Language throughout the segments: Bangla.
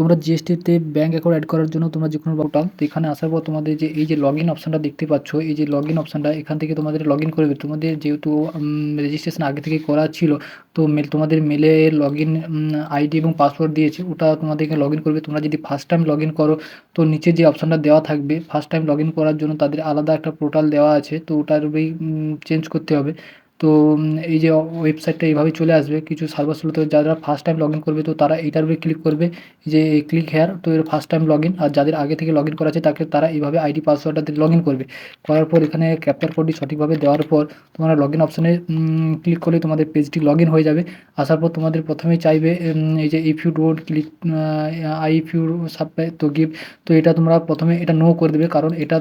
তোমরা জিএসটিতে ব্যাঙ্ক অ্যাকাউন্ট অ্যাড করার জন্য তোমরা যে কোনো পোর্টাল তো এখানে আসার পর তোমাদের যে, এই যে লগ ইন অপশানটা দেখতে পাচ্ছ, এই যে লগ ইন অপশানটা এখান থেকে তোমাদের লগ ইন করবে। তোমাদের যেহেতু রেজিস্ট্রেশন আগে থেকে করা ছিল, তো মেল তোমাদের মেলে লগ ইন আইডি এবং পাসওয়ার্ড দিয়েছে, ওটা তোমাদেরকে লগ ইন করবে। তোমরা যদি ফার্স্ট টাইম লগ ইন করো, তো নিচে যে অপশানটা দেওয়া থাকবে ফার্স্ট টাইম লগ ইন করার জন্য তাদের আলাদা একটা পোর্টাল দেওয়া আছে, তো ওটার চেঞ্জ করতে হবে। তো এই যে ওয়েবসাইটটা এইভাবে চলে আসবে, কিছু সার্ভার স্লোতে যারা ফার্স্ট টাইম লগ করবে, তো তারা এইটার উপরে ক্লিক করবে যে ক্লিক হেয়ার তো এর ফার্স্ট টাইম লগ আর যাদের আগে থেকে লগ করা আছে, তাকে তারা এইভাবে আইডি পাসওয়ার্ডটা দিয়ে লগ করবে। করার পর এখানে ক্যাপচার কোডটি সঠিকভাবে দেওয়ার পর, তোমরা লগ ইন অপশানে ক্লিক করলে তোমাদের পেজটি লগ হয়ে যাবে। আসার পর তোমাদের প্রথমেই চাইবে এই যে if you don't click I if you supply তো গিভ তো এটা তোমরা প্রথমে এটা নো করে দেবে, কারণ এটা,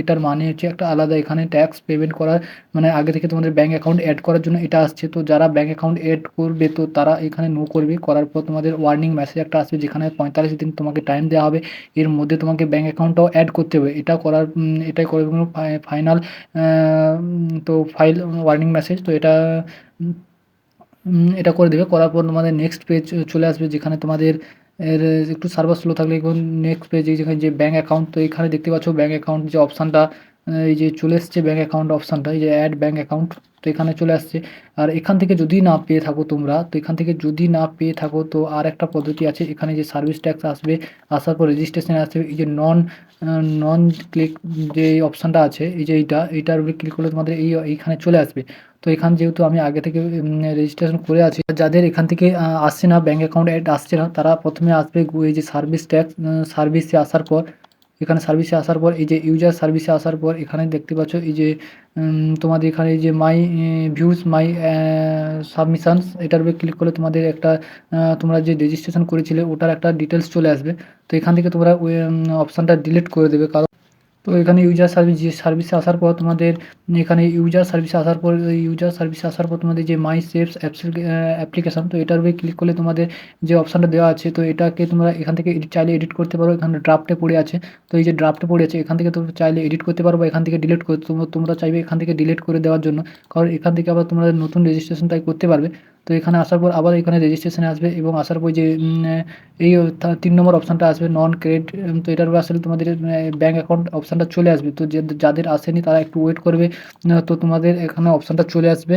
এটার মানে হচ্ছে একটা আলাদা এখানে ট্যাক্স পেমেন্ট করার মানে আগে থেকে তোমাদের ব্যাঙ্ক অ্যাকাউন্ট অ্যাড করার জন্য এটা আসছে। তো যারা ব্যাঙ্ক অ্যাকাউন্ট অ্যাড করবে, তো তারা এখানে নো করবে। করার পর তোমাদের ওয়ার্নিং মেসেজ একটা আসবে, যেখানে পঁয়তাল্লিশ দিন তোমাকে টাইম দেওয়া হবে। এর মধ্যে তোমাকে ব্যাঙ্ক অ্যাকাউন্টটাও অ্যাড করতে হবে। এটা করার এটাই করে ফাইনাল তো ফাইল ওয়ার্নিং মেসেজ তো এটা এটা করে দেবে। করার পর তোমাদের নেক্সট পেজ চলে আসবে, যেখানে তোমাদের এর, একটু সার্ভার স্লো থাকলে, এখন নেক্সট পেজ যেখানে যে ব্যাঙ্ক অ্যাকাউন্ট তো এখানে দেখতে পাচ্ছ ব্যাঙ্ক অ্যাকাউন্ট যে অপশানটা এই যে চলে এসছে ব্যাঙ্ক অ্যাকাউন্ট অপশানটা এই যে অ্যাড ব্যাঙ্ক অ্যাকাউন্ট তো এখানে চলে আসছে। আর এখান থেকে যদি না পেয়ে থাকো তোমরা, তো এখান থেকে যদি না পেয়ে থাকো, তো আর একটা পদ্ধতি আছে, এখানে যে সার্ভিস ট্যাক্স আসবে, আসার পর রেজিস্ট্রেশন আসবে, এই যে নন নন ক্লিক যে অপশানটা আছে, এই যে এইটা, এইটার উপরে ক্লিক করলে তোমাদের এই, এইখানে চলে আসবে। তো এখান যেহেতু আমি আগে থেকে রেজিস্ট্রেশন করে আছি যাদের এখান থেকে আসছে না ব্যাঙ্ক অ্যাকাউন্ট অ্যাড আসছে না, তারা প্রথমে আসবে, এই যে সার্ভিস ট্যাক্স সার্ভিসে আসার পর এখানে সার্ভিসে আসার পর, এই যে ইউজার সার্ভিসে আসার পর, এখানে দেখতে পাচ্ছ এই যে তোমাদের এখানে যে মাই ভিউজ মাই সাবমিশানস এটার উপরে ক্লিক করলে তোমাদের একটা তোমরা যে রেজিস্ট্রেশন করেছিলে, ওটার একটা ডিটেলস চলে আসবে। তো এখান থেকে তোমরা অপশানটা ডিলিট করে দেবে। কারণ তো এখানে ইউজার সার্ভিস যে সার্ভিসে আসার পর তোমাদের, এখানে ইউজার সার্ভিসে আসার পর ইউজার সার্ভিসে আসার পর তোমাদের যে মাই সেভস অ্যাপ্লিকেশান তো এটার উপরে ক্লিক করলে তোমাদের যে অপশানটা দেওয়া আছে, তো এটাকে তোমরা এখান থেকে চাইলে এডিট করতে পারো। এখানে ড্রাফটে পড়ে আছে। তো এই যে ড্রাফটে পড়ে আছে, এখান থেকে তোমরা চাইলে এডিট করতে পারো বা এখান থেকে ডিলিট করে, তোমরা চাইবে এখান থেকে ডিলিট করে দেওয়ার জন্য। কারণ এখান থেকে আবার তোমরা নতুন রেজিস্ট্রেশনটাই করতে পারবে। তো এখানে আসার পর আবার এখানে রেজিস্ট্রেশনে আসবে এবং আসার পর যে এই তিন নম্বর অপশানটা আসবে নন ক্রেডিট তো এটার আসলে তোমাদের ব্যাঙ্ক অ্যাকাউন্ট অপশানটা চলে আসবে। তো যাদের আসেনি তারা একটু ওয়েট করবে তো তোমাদের এখানে অপশানটা চলে আসবে।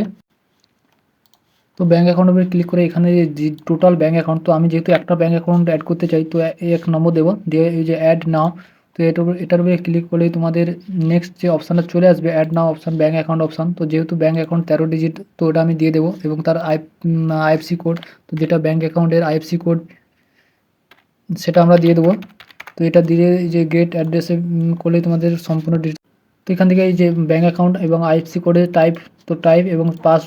তো ব্যাঙ্ক অ্যাকাউন্টের উপরে ক্লিক করে এখানে যে টোটাল ব্যাঙ্ক অ্যাকাউন্ট তো আমি যেহেতু একটা ব্যাঙ্ক অ্যাকাউন্ট অ্যাড করতে চাই, তো এক নম্বর দেবো। দিয়ে এই যে অ্যাড নাও তো এটার উপরে এটার উপরে ক্লিক করলেই তোমাদের নেক্সট যে অপশানটা চলে আসবে add now option bank account option তো যেহেতু ব্যাঙ্ক অ্যাকাউন্ট তেরো ডিজিট তো ওটা আমি দিয়ে দেবো এবং তার আই আইএফসি কোড তো যেটা ব্যাঙ্ক অ্যাকাউন্টের আইএফসি কোড সেটা আমরা দিয়ে দেবো। তো এটা দিয়ে যে গেট অ্যাড্রেসে করলেই তোমাদের সম্পূর্ণ তো এখান থেকে এই যে ব্যাঙ্ক অ্যাকাউন্ট এবং আইএফসি কোডের টাইপ তো টাইপ এবং পাস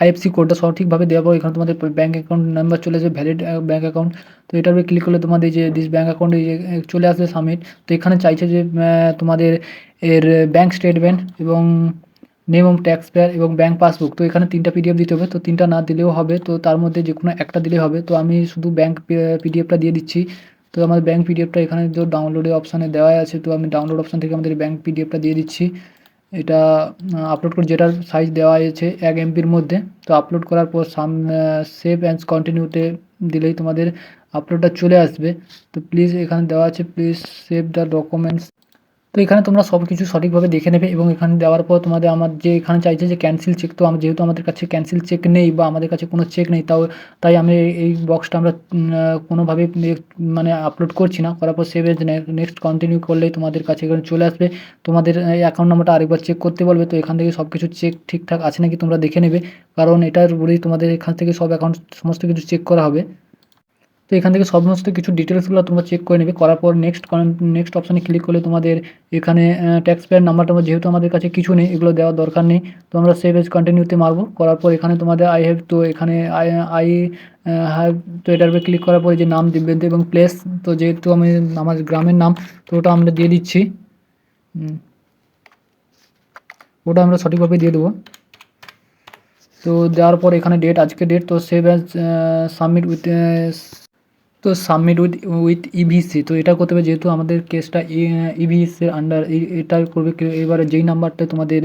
আইএফসি কোডটা সঠিকভাবে দেওয়ার পর এখানে তোমাদের ব্যাঙ্ক অ্যাকাউন্ট নাম্বার চলে আসবে ভ্যালিড ব্যাঙ্ক অ্যাকাউন্ট তো এটার উপরে ক্লিক করলে তোমাদের যে দিস ব্যাঙ্ক অ্যাকাউন্ট চলে আসবে সাবমিট তো এখানে চাইছে যে তোমাদের এর ব্যাঙ্ক স্টেটমেন্ট এবং নেম অফ ট্যাক্স পেয়ার এবং ব্যাঙ্ক পাসবুক তো এখানে তিনটা পিডিএফ দিতে হবে। তো তিনটা না দিলেও হবে। তো তার মধ্যে যে কোনো একটা দিলেই হবে। তো আমি শুধু ব্যাঙ্ক পিডিএফটা দিয়ে দিচ্ছি। তো আমাদের ব্যাঙ্ক পিডিএফটা এখানে তো ডাউনলোডের অপশানে দেওয়াই আছে। তো আমি ডাউনলোড অপশান থেকে আমাদের ব্যাঙ্ক পিডিএফটা দিয়ে দিচ্ছি। এটা আপলোড করে যেটার সাইজ দেওয়া হয়েছে এক এমপির মধ্যে, তো আপলোড করার পর সাম সেভ অ্যান্ড কন্টিনিউতে দিলেই তোমাদের আপলোডটা চলে আসবে। তো প্লিজ এখানে দেওয়া আছে প্লিজ সেভ দ্য ডকুমেন্টস তো এখানে তোমরা সব কিছু সঠিকভাবে দেখে নেবে এবং এখানে দেওয়ার পর তোমাদের আমার যে এখানে চাইছে যে ক্যান্সেল চেক তো আমি যেহেতু আমাদের কাছে ক্যান্সেল চেক নেই বা আমাদের কাছে কোনো চেক নেই, তাও তাই আমি এই বক্সটা আমরা কোনোভাবে মানে আপলোড করছি না। করার পর সেভ নেক্সট কন্টিনিউ করলেই তোমাদের কাছে এখানে চলে আসবে। তোমাদের অ্যাকাউন্ট নাম্বারটা আরেকবার চেক করতে বলবে, তো এখান থেকে সব কিছু চেক ঠিকঠাক আছে নাকি তোমরা দেখে নেবে। কারণ এটার উপরেই তোমাদের এখান থেকে সব অ্যাকাউন্ট সমস্ত কিছু চেক করা হবে। এখান থেকে সমস্ত কিছু ডিটেলসগুলো তোমরা চেক করে নেবে। করার পর নেক্সট নেক্সট অপশানে ক্লিক করলে তোমাদের এখানে ট্যাক্স পেয়ার নাম্বারটা যেহেতু আমাদের কাছে কিছু নেই, এগুলো দেওয়ার দরকার নেই, তো আমরা সেভ এজ কন্টিনিউতে মারবো। করার পর এখানে তোমাদের আই হ্যাভ তো এখানে আই আই হ্যাভ তো এটার উপরে ক্লিক করার পরে যে নাম দিবেন এবং প্লেস তো যেহেতু আমি আমার গ্রামের নাম, তো ওটা আমরা দিয়ে দিচ্ছি। ওটা আমরা সঠিকভাবে দিয়ে দেবো। তো দেওয়ার পর এখানে ডেট আজকে ডেট তো সেভ অ্যাজ সাবমিট উইথ তো সাবমিট উইথ উইথ ইভিসি তো এটা করতে হবে যেহেতু আমাদের কেসটা ইভিসির আন্ডার এটা করবে এবারে যেই নাম্বারটা তোমাদের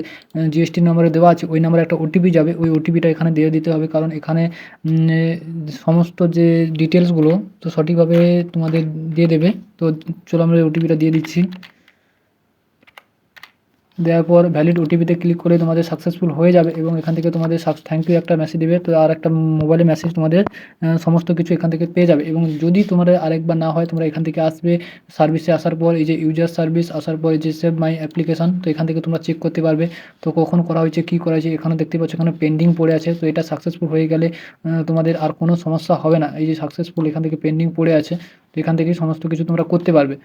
জিএসটি নাম্বারে দেওয়া আছে, ওই নাম্বারে একটা ওটিপি যাবে, ওই ওটিপিটা এখানে দিয়ে দিতে হবে, কারণ এখানে সমস্ত যে ডিটেলসগুলো তো সঠিকভাবে তোমাদের দিয়ে দেবে, তো চলো আমরা ওটিপিটা দিয়ে দিচ্ছি। দেওয়ার পর ভ্যালিড ওটিপিতে ক্লিক করে তোমাদের সাকসেসফুল হয়ে যাবে এবং এখান থেকে তোমাদের থ্যাংক ইউ একটা মেসেজ দেবে, তো আর একটা মোবাইলে মেসেজ তোমাদের সমস্ত কিছু এখান থেকে পেয়ে যাবে এবং যদি তোমাদের আরেকবার না হয় তোমরা এখান থেকে আসবে সার্ভিসে আসার পর এই যে ইউজার সার্ভিস আসার পর এই যে সেভ মাই অ্যাপ্লিকেশন তো এখান থেকে তোমরা চেক করতে পারবে, তো কখন করা হয়েছে, কী করা হয়েছে, এখানে দেখতে পাচ্ছ এখানে পেন্ডিং পড়ে আছে, তো এটা সাকসেসফুল হয়ে গেলে তোমাদের আর কোনো সমস্যা হবে না, এই যে সাকসেসফুল এখান থেকে পেন্ডিং পড়ে আছে, তো এখান থেকেই সমস্ত কিছু তোমরা করতে পারবে।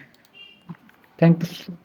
Thank you